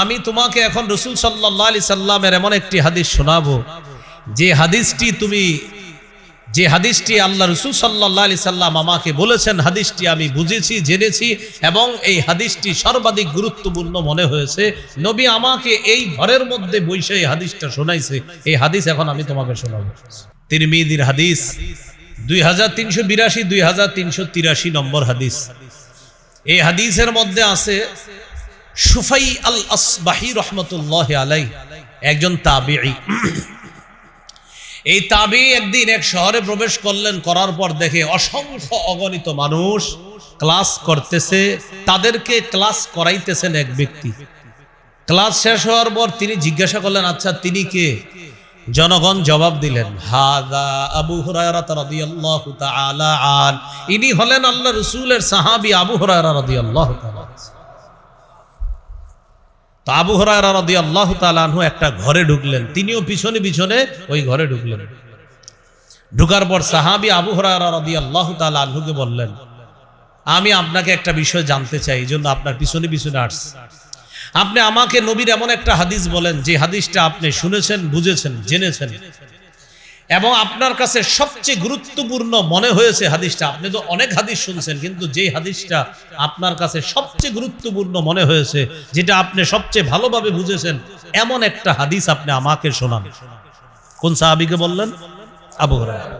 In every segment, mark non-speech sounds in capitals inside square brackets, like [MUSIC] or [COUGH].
আমি তোমাকে এখন রসুল সাল্লাহ সাল্লামের এমন একটি হাদিস শোনাবো। যে হাদিসটি তুমি, যে হাদিসটি আল্লাহ রসুল সাল্লাহ আলি সাল্লাম আমাকে বলেছেন, হাদিসটি আমি বুঝেছি, জেনেছি এবং এই হাদিসটি সর্বাধিক গুরুত্বপূর্ণ মনে হয়েছে। নবী আমাকে এই ঘরের মধ্যে বৈশে এই হাদিসটা শোনাইছে। এই হাদিস এখন আমি তোমাকে শোনাবো। তিনি মিদির হাদিস দুই হাজার তিনশো বিরাশি, দুই হাজার তিনশো তিরাশি নম্বর হাদিস। এই হাদিসের মধ্যে আছে সুফাই আল আসবাহি রহমতুল্লাহ আলাই একজন তাবিঈ। এই তাবি একদিন এক শহরে প্রবেশ করলেন, করার পর দেখে অসংখ্য অগণিত মানুষ ক্লাস করতেছে, তাদেরকে ক্লাস করাইতেছেন এক ব্যক্তি। ক্লাস শেষ হওয়ার পর তিনি জিজ্ঞাসা করলেন আচ্ছা তিনি কে? জনগণ জবাব দিলেন, হাদা আবু ইনি হলেন আল্লাহ রাসূলের সাহাবী আবু হুরায়রা রাদিয়াল্লাহু তো আবু হরায়রা রাদিয়াল্লাহু আল্লাহ আনহু একটা ঘরে ঢুকলেন। তিনিও পিছনে পিছনে ওই ঘরে ঢুকলেন। ঢুকার পর সাহাবী আবু হরায়রা রাদিয়াল্লাহু আল্লাহ আনহুকে বললেন, আমি আপনাকে একটা বিষয় জানতে চাই, এই জন্য আপনার পিছনে পিছনে আর্টস আপনি আমাকে নবীর এমন একটা হাদিস বলেন, যে হাদিসটা আপনি শুনেছেন, বুঝেছেন, জেনেছেন। এবং আপনার কাছে সবচেয়ে গুরুত্বপূর্ণ মনে হয়েছে হাদিসটা, আপনি তো অনেক হাদিস শুনছেন, কিন্তু যে হাদিসটা আপনার কাছে সবচেয়ে গুরুত্বপূর্ণ মনে হয়েছে, যেটা আপনি সবচেয়ে ভালোভাবে বুঝেছেন, এমন একটা হাদিস আপনি আমাকে শোনান। কোন সাহাবিকে বললেন? আবু হরায়রা।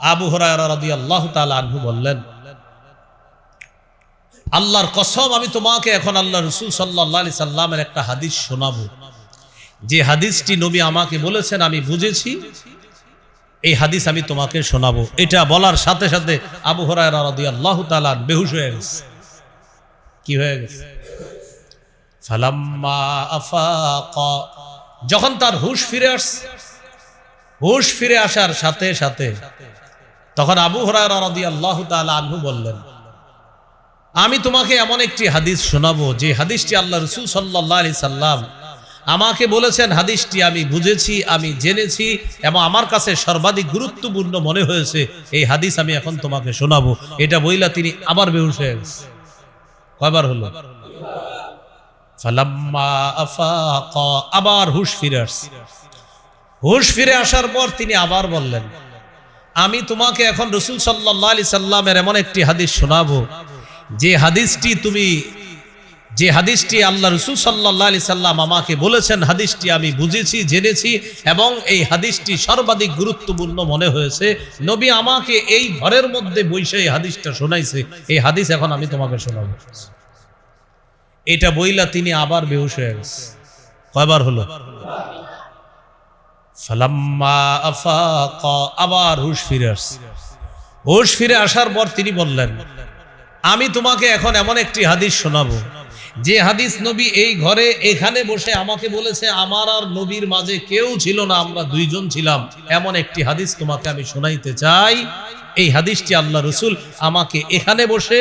আবু রাদিয়াল্লাহু তাআলা আনহু বললেন, আল্লাহর কসম, আমি তোমাকে এখন আল্লাহ রসুল সাল্লাহ সাল্লামের একটা হাদিস শোনাবো। যে হাদিসটি নবী আমাকে বলেছেন, আমি বুঝেছি। এই হাদিস আমি তোমাকে শোনাবো। এটা বলার সাথে সাথে আবু তাআলা বেহুশ হয়ে গেছে। কি হয়ে গেছে? যখন তার হুশ ফিরে আসছে, হুশ ফিরে আসার সাথে সাথে তখন আবু তাআলা আনহু বললেন, আমি তোমাকে এমন একটি হাদিস শোনাবো, যে হাদিসটি আল্লাহ রসুল সাল্লাহ আলি সাল্লাম আমাকে বলেছেন, হাদিসটি আমি বুঝেছি, আমি জেনেছি এবং আমার কাছে সর্বাধিক গুরুত্বপূর্ণ মনে হয়েছে। এই হাদিস আমি এখন তোমাকে শোনাবো। এটা বইলা তিনি আবার বেহুশ হয়ে গেছে। কয়বার হলো? আবার হুশ ফিরে আসছে। হুশ ফিরে আসার পর তিনি আবার বললেন, আমি তোমাকে এখন রসুল সাল্লাহ আলি সাল্লামের এমন একটি হাদিস শোনাবো। যে হাদিসটি তুমি যে হাদিসটি আল্লাহ রসুল সাল্লাহ আলি সাল্লাম আমাকে বলেছেন, হাদিসটি আমি বুঝেছি, জেনেছি এবং এই হাদিসটি সর্বাধিক গুরুত্বপূর্ণ মনে হয়েছে। নবী আমাকে এই ঘরের মধ্যে বইসে এই হাদিসটা শোনাইছে। এই হাদিস এখন আমি তোমাকে শোনাবো। এটা বইলা তিনি আবার বেহুশ হয়ে গেছে। কয়বার হলো? আবার হুশ ফিরে আসছে। হুশ ফিরে আসার পর তিনি বললেন, আমি তোমাকে এখন এমন একটি হাদিস শোনাবো। যে হাদিস নবী এই ঘরে এখানে বসে আমাকে বলেছে, আমার আর নবীর মাঝে কেউ ছিল না, আমরা দুইজন ছিলাম। এমন একটি হাদিস তোমাকে আমি শোনাইতে চাই। এই হাদিসটি আল্লাহ রসুল আমাকে এখানে বসে,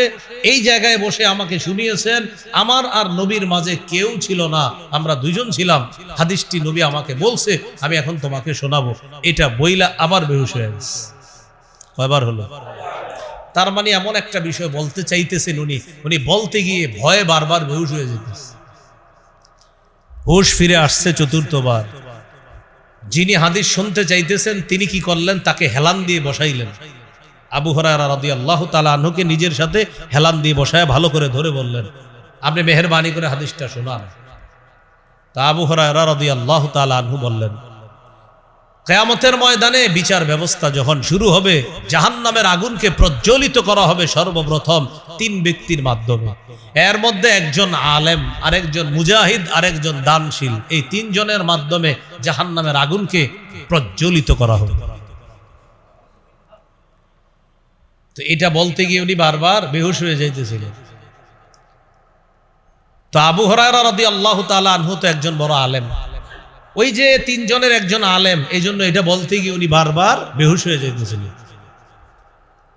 এই জায়গায় বসে আমাকে শুনিয়েছেন, আমার আর নবীর মাঝে কেউ ছিল না, আমরা দুইজন ছিলাম। হাদিসটি নবী আমাকে বলছে, আমি এখন তোমাকে শোনাবো। এটা বইলা আবার বেহুশ হয়ে কয়বার হলো? তার মানে এমন একটা বিষয় বলতে চাইতেছেন উনি। উনি বলতে গিয়ে ভয়ে বারবার বেহুশ হয়ে যেতেছে। হুশ ফিরে আসছে চতুর্থবার। যিনি হাদিস শুনতে চাইতেছেন, তিনি কি করলেন? তাকে হেলান দিয়ে বসাইলেন। আবু হরারা রাদি আল্লাহ তালা আনহুকে নিজের সাথে হেলান দিয়ে বসায় ভালো করে ধরে বললেন, আপনি মেহরবানি করে হাদিসটা শোনান। তা আবু হরারা রাদি আল্লাহ তালা আনহু বললেন কেয়ামতের ময়দানে বিচার ব্যবস্থা যখন শুরু হবে জাহান নামের আগুনকে প্রজ্বলিত করা হবে সর্বপ্রথম তিন ব্যক্তির মাধ্যমে। এর মধ্যে একজন আলেম, আরেকজন মুজাহিদ, আরেকজন দানশীল। এই তিনজনের মাধ্যমে জাহান নামের আগুনকে প্রজ্বলিত করা হবে। তো এটা বলতে গিয়ে উনি বারবার বেহুশ হয়ে যাইতেছিলেন। তো আবু হরারা রাদি আল্লাহ তালা আনহু তো একজন বড় আলেম। ওই যে তিনজনের একজন আলেম এই জন্য এটা বলতে গিয়ে উনি বারবার বেহুশ হয়ে যেতেছিলেন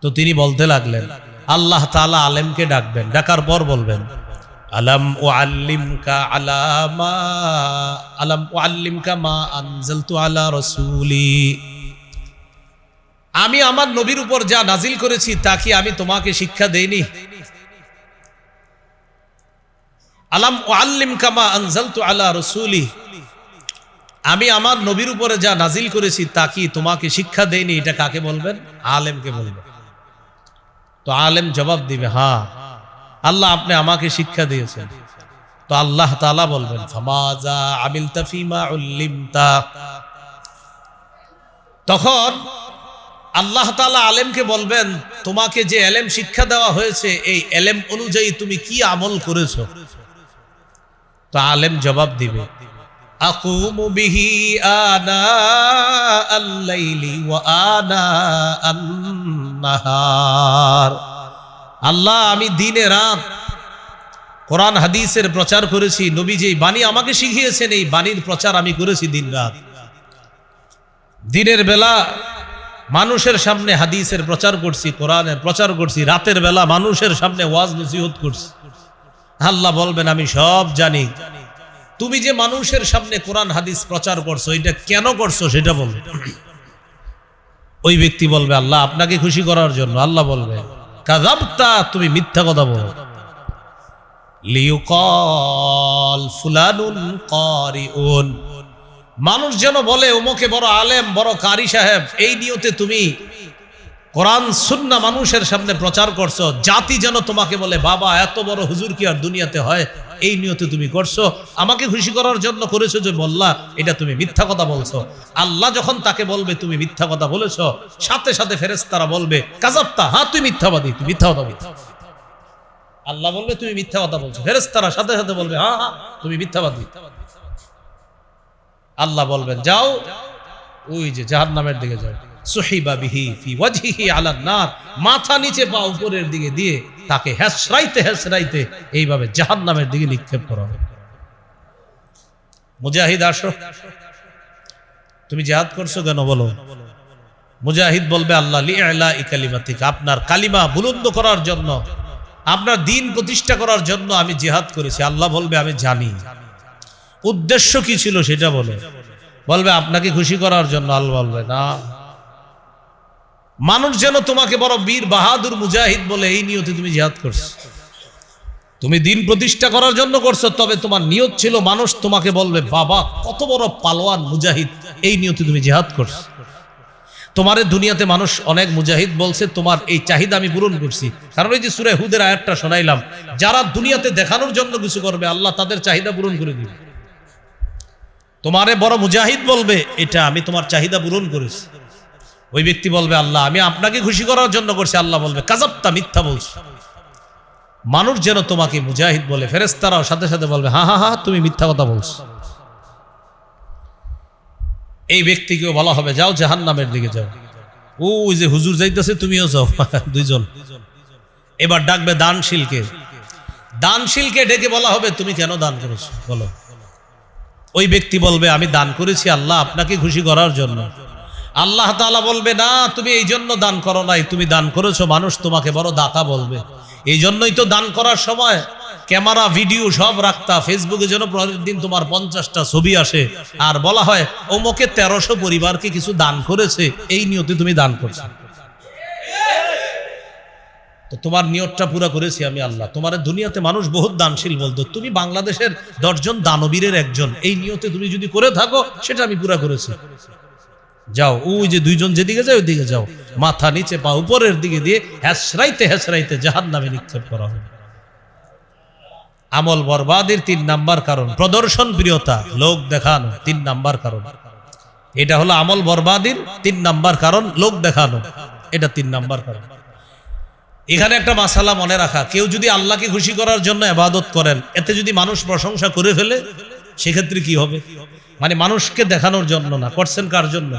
তো তিনি বলতে লাগলেন, আল্লাহ তালা আলেমকে ডাকবেন, ডাকার পর বলবেন, আলাম ও আলামা আলাম ও আল্লিমকা মা রসুলি। আমি আমার নবীর উপর যা নাজিল করেছি, তা কি আমি তোমাকে শিক্ষা দেইনি? আলাম ও আল্লিম কামা আনজালতু আলা রসুলি। আমি আমার নবীর উপরে যা নাজিল করেছি তা কি তোমাকে শিক্ষা দেয়নি? এটা কাকে বলবেন? আলেমকে বলবেন। তো আলেম জবাব দিবে হ্যাঁ আল্লাহ আপনি আমাকে শিক্ষা দিয়েছেন। তো আল্লাহ তালা বলবেন আমিল তাফিমা তখন আল্লাহ তালা আলেমকে বলবেন, তোমাকে যে এলেম শিক্ষা দেওয়া হয়েছে, এই এলেম অনুযায়ী তুমি কি আমল করেছ? তো আলেম জবাব দিবে আকুমু বিহি আনা আল্লাইলি আল্লাহ, আমি দিনে রাত কোরআন হাদিসের প্রচার করেছি। নবী যে বাণী আমাকে শিখিয়েছেন, এই বাণীর প্রচার আমি করেছি দিন রাত। দিনের বেলা মানুষের সামনে হাদিসের প্রচার করছি, কোরআনের প্রচার করছি, রাতের বেলা মানুষের সামনে ওয়াজ নসিহত করছি। আল্লাহ বলবেন, আমি সব জানি। তুমি যে মানুষের সামনে কোরআন, হাদিস প্রচার করছ, এটা কেন করছ সেটা বলবে। ওই ব্যক্তি বলবে, আল্লাহ আপনাকে খুশি করার জন্য। আল্লাহ বলবে, কাযাবতা, তুমি মিথ্যা কথা বলো। লিউকাল ফুলানুন কারিউন। মানুষ যেন বলে ওমকে বড় আলেম, বড় কারি সাহেব, এই নিয়তে তুমি কোরআন, সুন্না মানুষের সামনে প্রচার করছ। জাতি যেন তোমাকে বলে, বাবা, এত বড় হুজুর কি আর দুনিয়াতে হয়? এই নিয়তে তুমি করছ, আমাকে খুশি করার জন্য করেছ যে বললা এটা তুমি মিথ্যা কথা বলছো। আল্লাহ যখন তাকে বলবে, তুমি মিথ্যা কথা বলেছ, সাথে সাথে ফেরেশতারা বলবে কাজাপ্তা হ্যাঁ তুই মিথ্যাবাদী, তুই মিথ্যা কথা বলছো আল্লাহ বলবে, তুমি মিথ্যা কথা বলছো। ফেরেশতারা সাথে সাথে বলবে হ্যাঁ হ্যাঁ তুমি মিথ্যাবাদী। আল্লাহ বলবেন, যাও, ওই যে জাহান্নামের দিকে যাও। মাথা নিচে উপরের দিকে দিয়ে তাকে হেসরাইতে হেসরাইতে এইভাবে দিকে নিক্ষেপ করা হবে মুজাহিদ আসো। তুমি করছ কেন বলো? মুজাহিদ বলবে, আল্লাহ আপনার কালিমা বুলন্দ করার জন্য, আপনার দিন প্রতিষ্ঠা করার জন্য আমি জেহাদ করেছি। আল্লাহ বলবে, আমি জানি। উদ্দেশ্য কি ছিল সেটা বলে। বলবে, আপনাকে খুশি করার জন্য। আল্লাহ বলবে, না। মানুষ যেন তোমাকে বড় বীর বাহাদুর মুজাহিদ বলে এই নিয়তে তুমি জিহাদ করছ। তুমি দিন প্রতিষ্ঠা করার জন্য করছ, তবে তোমার নিয়ত ছিল মানুষ তোমাকে বলবে, বাবা, কত বড় পালোয়ান মুজাহিদ, এই নিয়তে তুমি জিহাদ করছ। তোমার দুনিয়াতে মানুষ অনেক মুজাহিদ বলছে, তোমার এই চাহিদা আমি পূরণ করছি। কারণ এই যে সুরে হুদের আয়াতটা শোনাইলাম, যারা দুনিয়াতে দেখানোর জন্য কিছু করবে, আল্লাহ তাদের চাহিদা পূরণ করে দিবে। তোমারে বড় মুজাহিদ বলবে, এটা আমি তোমার চাহিদা পূরণ করেছি। ওই ব্যক্তি বলবে, আল্লাহ, আমি আপনাকে খুশি করার জন্য করছি। আল্লাহ বলবে কাজাপ্তা মিথ্যা বলছো। মানুষ যেন তোমাকে মুজাহিদ বলে ফেরেস্তারাও সাথে সাথে বলবে, হা হা হা, তুমি মিথ্যা কথা বলছো। এই ব্যক্তিকেও বলা হবে, যাও জাহান নামের দিকে যাও। ও, ওই যে হুজুর যাইতেছে, তুমিও যাও, [LAUGHS] দুইজন। এবার ডাকবে দানশীলকে। দানশীলকে ডেকে বলা হবে, তুমি কেন দান করেছ? বলো। ওই ব্যক্তি বলবে, আমি দান করেছি, আল্লাহ আপনাকে খুশি করার জন্য। আল্লাহ তাআলা বলবে, না, তুমি এই জন্য দান করো নাই। তুমি দান করেছ, মানুষ তোমাকে বড় দাতা বলবে। এই জন্যই তো দান করার সময় ক্যামেরা, ভিডিও সব রাখতা। ফেসবুকে যেন প্রতিদিন তোমার পঞ্চাশটা ছবি আসে। আর বলা হয়, ওমকে তেরোশো পরিবারকে কিছু দান করেছে। এই নিয়তে তুমি দান করছ। তো তোমার নিয়তটা পুরা করেছি আমি আল্লাহ। তোমার দুনিয়াতে মানুষ বহুত দানশীল বলতো। তুমি বাংলাদেশের দশজন দানবীরের একজন। এই নিয়তে তুমি যদি করে থাকো, সেটা আমি পুরা করেছি। যাও, ওই যে দুইজন যেদিকে যায় ওইদিকে যাও। মাথা নিচে পা উপরের দিকে দিয়ে হ্যাসরাইতে হ্যাসরাইতে জাহান নামে নিক্ষেপ করা হবে। আমল বরবাদের তিন নাম্বার কারণ, প্রদর্শন প্রিয়তা, লোক দেখানো, তিন নাম্বার কারণ। এটা হলো আমল বরবাদির তিন নাম্বার কারণ, লোক দেখানো, এটা তিন নাম্বার কারণ। এখানে একটা মাসালা মনে রাখা, কেউ যদি আল্লাহকে খুশি করার জন্য আবাদত করেন, এতে যদি মানুষ প্রশংসা করে ফেলে, সেক্ষেত্রে কি হবে? মানে মানুষকে দেখানোর জন্য না, করছেন কার জন্য?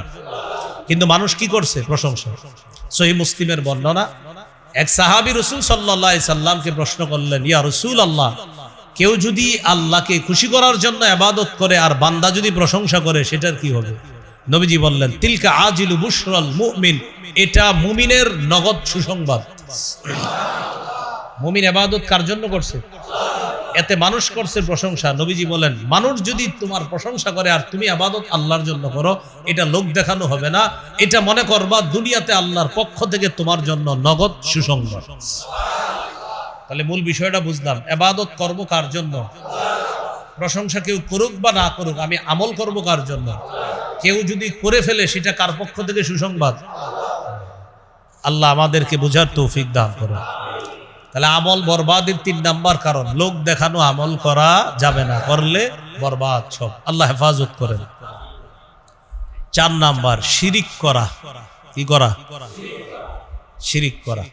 কিন্তু মানুষ কি করছে? প্রশংসা। সহি মুসলিমের বর্ণনা, এক সাহাবি রসুল সাল্লাহ সাল্লামকে প্রশ্ন করলেন, ইয়া রসুল আল্লাহ কেউ যদি আল্লাহকে খুশি করার জন্য আবাদত করে আর বান্দা যদি প্রশংসা করে, সেটার কি হবে? নবীজি বললেন, তিলকা আজিলু বুশরাল মুমিন, এটা মুমিনের নগদ সুসংবাদ। মুমিন আবাদত কার জন্য করছে? এতে মানুষ করছে প্রশংসা। নবীজি বলেন, মানুষ যদি তোমার প্রশংসা করে আর তুমি আবাদত আল্লাহর জন্য করো, এটা লোক দেখানো হবে না। এটা মনে করবা দুনিয়াতে আল্লাহর পক্ষ থেকে তোমার জন্য নগদ সুসংবাদ। তাহলে মূল বিষয়টা বুঝলাম। এবাদত করব কার জন্য? প্রশংসা কেউ করুক বা না করুক, আমি আমল করব কার জন্য? কেউ যদি করে ফেলে, সেটা কার পক্ষ থেকে সুসংবাদ? আল্লাহ আমাদেরকে বোঝার তৌফিক দান করুন। তাহলে আমল বরবাদের তিন নাম্বার কারণ, লোক দেখানো আমল করা যাবে না, করলে বরবাদ সব। আল্লাহ হেফাজত করেন। চার নাম্বার, শিরিক করা। কি করা? শিরিক করা।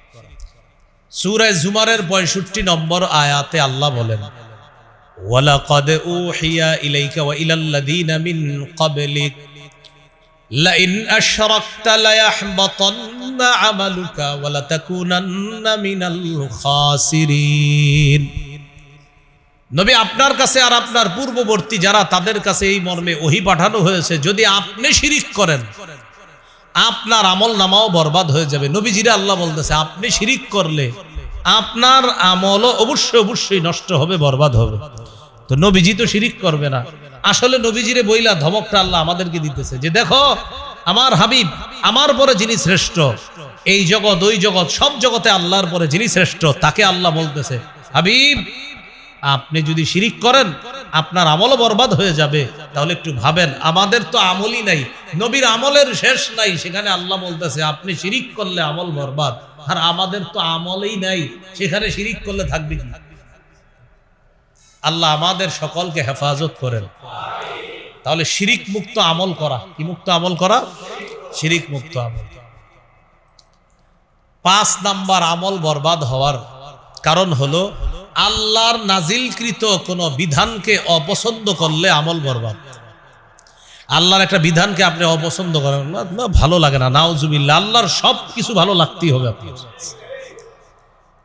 সুরায় জুমারের পঁয়ষট্টি নম্বর আয়াতে আল্লাহ বলেন, ওয়ালাকাদ উহিয়া ইলাইকা ওয়া ইলাল্লাযীনা মিন ক্বাবলিক لئن أشركت ليحبطن عملك ولتكونن من الخاسرين নবী আপনার কাছে আর আপনার পূর্ববর্তী যারা তাদের কাছে এই মর্মে ওহি পাঠানো হয়েছে যদি আপনি শিরিক করেন আপনার আমল নামাও বরবাদ হয়ে যাবে নবীজিরা আল্লাহ বলতেছে আপনি শিরিক করলে আপনার আমলও অবশ্যই অবশ্যই নষ্ট হবে বরবাদ হবে তো নবীজি তো শিরিক করবে না আসলে নবীজিরে বইলা ধমকটা আল্লাহ আমাদেরকে দিতেছে। যে দেখো, আমার হাবিব, আমার পরে যিনি শ্রেষ্ঠ, এই জগৎ, ওই জগৎ, সব জগতে আল্লাহর পরে যিনি শ্রেষ্ঠ, তাকে আল্লাহ বলতেছে, হাবিব, আপনি যদি শিরিক করেন, আপনার আমলও বরবাদ হয়ে যাবে। তাহলে একটু ভাবেন, আমাদের তো আমলই নাই, নবীর আমলের শেষ নাই, সেখানে আল্লাহ বলতেছে, আপনি শিরিক করলে আমল বরবাদ, আর আমাদের তো আমলই নাই, সেখানে শিরিক করলে থাকবে কি? আল্লাহ আমাদের সকলকে হেফাজত করেন। তাহলে শিরিক মুক্ত আমল করা। কি মুক্ত আমল করা? শিরিক মুক্ত আমল। পাঁচ নাম্বার আমল বরবাদ হওয়ার কারণ হলো, আল্লাহর নাজিলকৃত কোনো বিধানকে অপছন্দ করলে আমল বরবাদ। আল্লাহর একটা বিধানকে আপনি অপছন্দ করেন, না ভালো লাগে না। নাওজুবিল্লা আল্লাহর সব কিছু ভালো লাগতেই হবে আপনি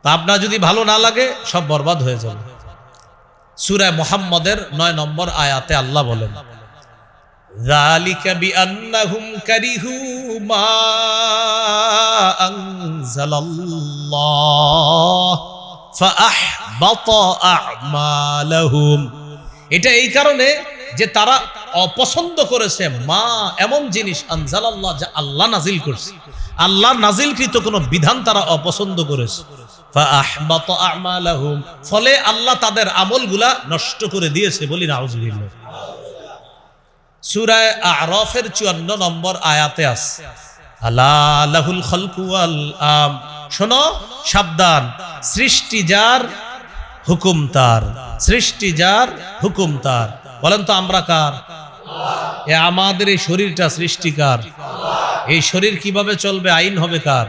তা আপনার যদি ভালো না লাগে, সব বরবাদ হয়ে যাবে। সুরা মোহাম্মদের নয় নম্বর আয়াতে আল্লাহ বলেন এটা এই কারণে যে তারা অপছন্দ করেছে, মা এমন জিনিস আনজাল আল্লাহ যা আল্লাহ নাজিল করছে। আল্লাহ নাজিলকৃত কোনো বিধান তারা অপছন্দ করেছে। ফলে আল্লাহ তাদের আমলগুলা নষ্ট করে দিয়েছে বলি চুয়ান্ন নম্বর আয়াতে আছে আম। শোনো সৃষ্টি যার হুকুম তার, সৃষ্টি যার হুকুম তার। বলেন তো আমরা কার? এ আমাদের এই শরীরটা সৃষ্টিকার এই শরীর কীভাবে চলবে? আইন হবে কার?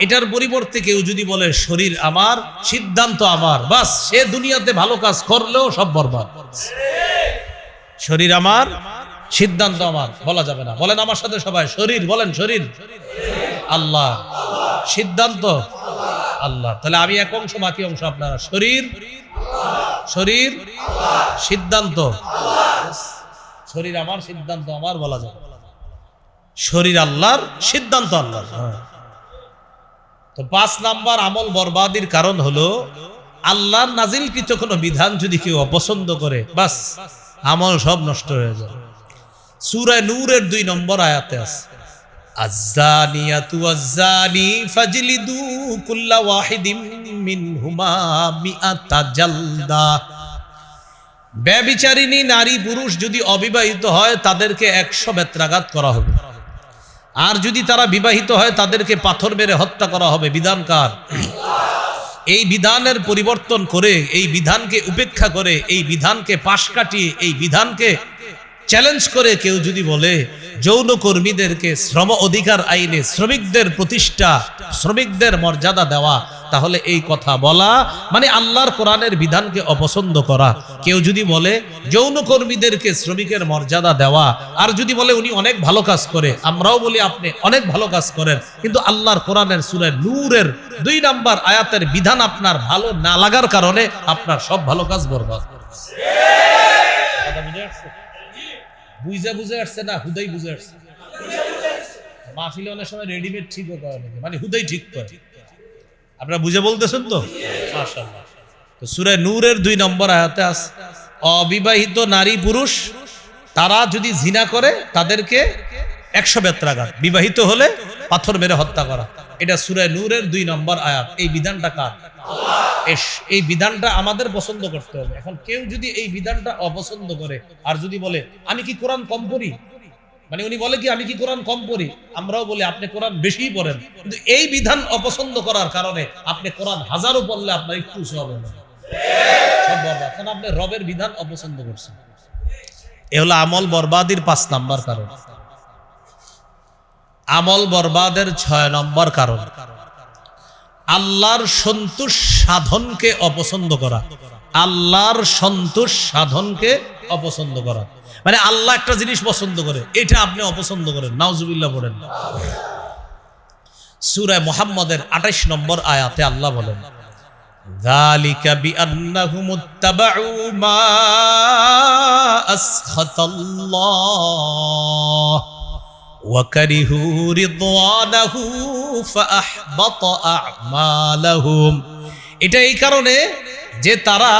এটার পরিবর্তে কেউ যদি বলে, শরীর আমার, সিদ্ধান্ত আমার। বাস, সে দুনিয়াতে ভালো কাজ করলেও সব বরবাদ। শরীর আমার, সিদ্ধান্ত আমার। বলা যাবে না। বলেন আমার সাথে সবাই, শরীর, বলেন, শরীর। আল্লাহ, সিদ্ধান্ত আল্লাহ। তাহলে আমি এক অংশ, বাকি অংশ আপনারা, শরীর শরীর, সিদ্ধান্ত। শরীর আমার, সিদ্ধান্ত আমার, বলা যাবে। শরীর আল্লাহর, সিদ্ধান্ত আল্লাহর। হ্যাঁ। তো পাঁচ নাম্বার আমল বরবাদির কারণ হলো, আল্লাহ আল্লাহর নাজিলকৃত কোনো বিধান যদি কেউ অপছন্দ করে, বাস আমল সব নষ্ট হয়ে যাবে। সূরায় নূরের দুই নম্বর আয়াতে আছে, আজ্জানিয়াতু আজ্জানি ফাজলিদু কুল্লা ওয়াহিদিম মিনহুমা মিআতা জালদা। ব্যভিচারিণী নারী পুরুষ যদি অবিবাহিত হয়, তাদেরকে একশো বেত্রাঘাত করা হবে। আর যদি তারা বিবাহিত হয়, তাদেরকে পাথর মেরে হত্যা করা হবে। বিধানকার এই বিধানের পরিবর্তন করে, এই বিধানকে উপেক্ষা করে, এই বিধানকে পাশ কাটিয়ে, এই বিধানকে চ্যালেঞ্জ করে কেউ যদি বলে যৌন কর্মীদেরকে শ্রম অধিকার আইনে শ্রমিকদের প্রতিষ্ঠা, শ্রমিকদের মর্যাদা দেওয়া, তাহলে এই কথা বলা মানে আল্লাহর কোরআনের বিধানকে অপছন্দ করা কেউ যদি বলে যৌন কর্মীদেরকে শ্রমিকের মর্যাদা দেওয়া, আর যদি বলে, উনি অনেক ভালো কাজ করে, আমরাও বলি, আপনি অনেক ভালো কাজ করেন কিন্তু আল্লাহর কোরআনের সুরের নূরের দুই নাম্বার আয়াতের বিধান আপনার ভালো না লাগার কারণে আপনার সব ভালো কাজ বরবাদ আসছে? বুঝে বুঝে আসছে না, হুদাই বুঝে আসছে। মাহফিলে অনেক সময় রেডিমেড ঠিক করে মানে হুদাই ঠিক করে। আপনারা বুঝে বলতেছেন তো? তো সূরা নূরের দুই নম্বর আয়াতে আছে অবিবাহিত নারী পুরুষ, তারা যদি জিনা করে, তাদেরকে একশো বেত্রাঘাত। বিবাহিত হলে পাথর মেরে হত্যা করা। এটা সুরায় নূরের দুই নম্বর আয়াত। এই বিধানটা কার? এই বিধানটা আমাদের পছন্দ করতে হবে। এখন কেউ যদি এই বিধানটা অপছন্দ করে আর যদি বলে, আমি কি কোরআন কম পড়ি? মানে উনি বলে কি, আমি কি কোরআন কম পড়ি? আমরাও বলি, আপনি কোরআন বেশি পড়েন। কিন্তু এই বিধান অপছন্দ করার কারণে আপনি কোরআন হাজারও পড়লে আপনার একটু হবে না। সব আপনি রবের বিধান অপছন্দ করছেন। এ হলো আমল বরবাদির পাঁচ নাম্বার কারণ। আমল বরবাদের ছয় নম্বর কারণ আল্লাহর সন্তোষ সাধনকে অপছন্দ করা আল্লাহর সন্তোষ সাধনকে অপছন্দ করা মানে আল্লাহ একটা জিনিস পছন্দ করে এটা আপনি অপছন্দ করেন নাউজুবিল্লাহ পড়েন সূরায় মুহাম্মদের 28 নম্বর আয়াতে আল্লাহ বলেন ذلك بأنهم اتبعوا ما أسخط الله وكرهوا رضوانه فأحبط أعمالهم এটা এই কারণে যে তারা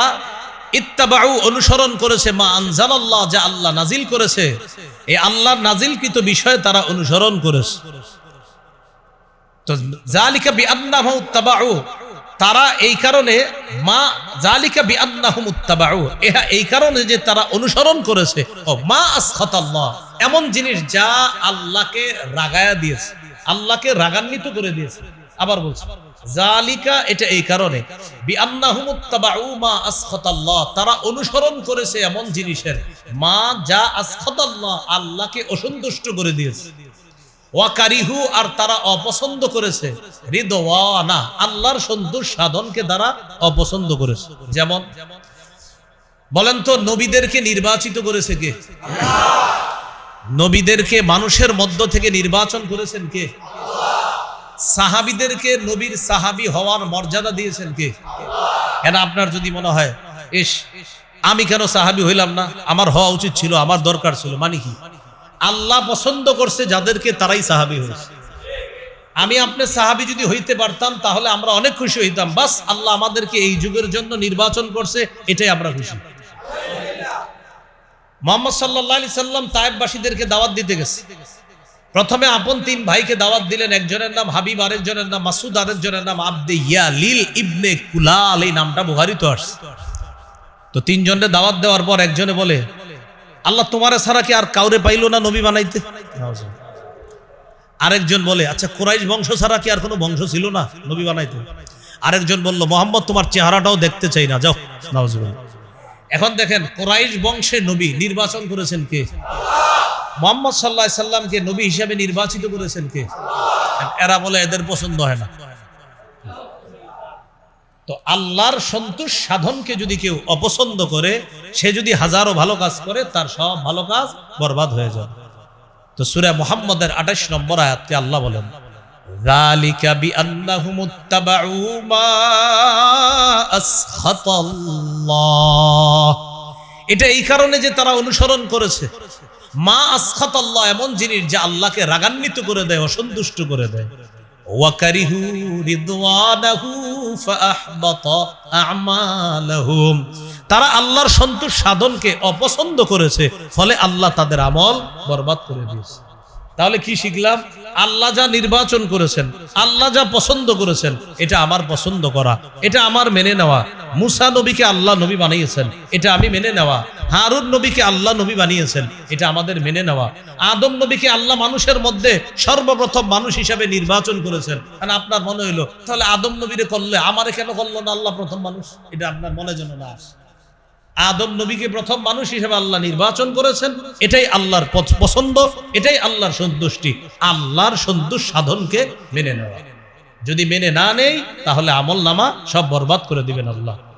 ইত্তাবাউ অনুসরণ করেছে মা আনজালাল্লাহ যা আল্লাহ নাজিল করেছে এই আল্লাহর নাজিলকৃত বিষয়ে তারা অনুসরণ করেছে তো জালিকা বিআন্নাহু তাবাউ তারা এই কারণে মা জালিকা বিআন্নাহুম উত্তাবাউ এহা এই কারণে যে তারা অনুসরণ করেছে। ও মা আসখাতাল্লাহ। এমন জিনিস যা আল্লাহকে রাগায়া দিয়েছে। আল্লাহকে রাগান্বিত করে দিয়েছে। আবার বলছি জালিকা এটা এই কারণে। বিআন্নাহুম উত্তাবাউ মা আসখাতাল্লাহ। তারা অনুসরণ করেছে এমন জিনিসের। মা যা আসখাতাল্লাহ, আল্লাহকে অসন্তুষ্ট করে দিয়েছে। ওয়াকারিহু আর তারা অপছন্দ করেছে। রিদওয়ানা, আল্লাহর সন্তোষ সাধনকে তারা অপছন্দ করেছে। যেমন, বলেন তো, নবীদেরকে নির্বাচিত করেছে কে? নবীদেরকে মানুষের মধ্য থেকে নির্বাচন করেছেন কে? সাহাবিদেরকে নবীর সাহাবি হওয়ার মর্যাদা দিয়েছেন কে? কেন আপনার যদি মনে হয়, ইস, আমি কেন সাহাবি হইলাম না? আমার হওয়া উচিত ছিল, আমার দরকার ছিল। মানে কি? আল্লাহ পছন্দ করছে যাদেরকে তারাই সাহাবি হয়েছে। আমি আপনার সাহাবি যদি হইতে পারতাম, তাহলে আমরা অনেক খুশি হইতাম। বাস, আল্লাহ আমাদেরকে এই যুগের জন্য নির্বাচন করছে, এটাই আমরা খুশি। মোহাম্মদ সাল্লাহ আলি সাল্লাম তায়েববাসীদেরকে দাওয়াত দিতে গেছে। প্রথমে আপন তিন ভাইকে দাওয়াত দিলেন। একজনের নাম হাবিব, আরেকজনের নাম মাসুদ আরেকজনের নাম আব্দে ইয়া লিল ইবনে কুলাল, এই নামটা বুহারি তো আসছে। তো তিনজনের দাওয়াত দেওয়ার পর একজনে বলে আল্লাহ তোমারে ছাড়া কি আর কাউরে পাইলো না নবী বানাইতে? আরেকজন বলে আচ্ছা কোরাইশ বংশ ছাড়া কি আর কোনো বংশ ছিল না নবী বানাইতে? আরেকজন বলল মোহাম্মদ তোমার চেহারাটাও দেখতে চাই না যাও। নাউজুবিল্লাহ। এখন দেখেন কোরাইশ বংশে নবী নির্বাচন করেছেন কে? মোহাম্মদ সাল্লাহ সাল্লামকে নবী হিসাবে নির্বাচিত করেছেন কে? এরা বলে এদের পছন্দ হয় না। তো আল্লাহর সন্তোষ সাধনকে যদি কেউ অপছন্দ করে, সে যদি হাজারো ভালো কাজ করে, তার সব ভালো কাজ বরবাদ হয়ে যাবে। তো সুরে মোহাম্মদের আঠাশ নম্বর আয়াতকে আল্লাহ বলেন এটা এই কারণে যে তারা অনুসরণ করেছে। মা আসখাত আল্লাহ এমন জিনিস যে আল্লাহকে রাগান্বিত করে দেয়, অসন্তুষ্ট করে দেয়। ওয়াকারিহু রিদওয়ানাহু তারা আল্লাহর সন্তোষ সাধনকে অপছন্দ করেছে ফলে আল্লাহ তাদের আমল বরবাদ করে দিয়েছে। তাহলে কি শিখলাম? আল্লাহ যা নির্বাচন করেছেন, আল্লাহ যা পছন্দ করেছেন, এটা আমার পছন্দ করা, এটা আমার মেনে নেওয়া। মুসা নবীকে আল্লাহ নবী বানিয়েছেন, এটা আমি মেনে নেওয়া। হারুন নবীকে আল্লাহ নবী বানিয়েছেন, এটা আমাদের মেনে নেওয়া। আদম নবীকে আল্লাহ মানুষের মধ্যে সর্বপ্রথম মানুষ হিসাবে নির্বাচন করেছেন। কারণ আপনার মনে হইল, তাহলে আদম নবীরে করলে, আমারে কেন করল না আল্লাহ প্রথম মানুষ? এটা আপনার মনে যেন না আসে। আদম নবীকে প্রথম মানুষ হিসেবে আল্লাহ নির্বাচন করেছেন। এটাই আল্লাহর পছ- পছন্দ, এটাই আল্লাহর সন্তুষ্টি। আল্লাহর সন্তুষ্ট সাধনকে মেনে নেওয়া। যদি মেনে না নেই, তাহলে আমল নামা সব বরবাদ করে দিবেন আল্লাহ।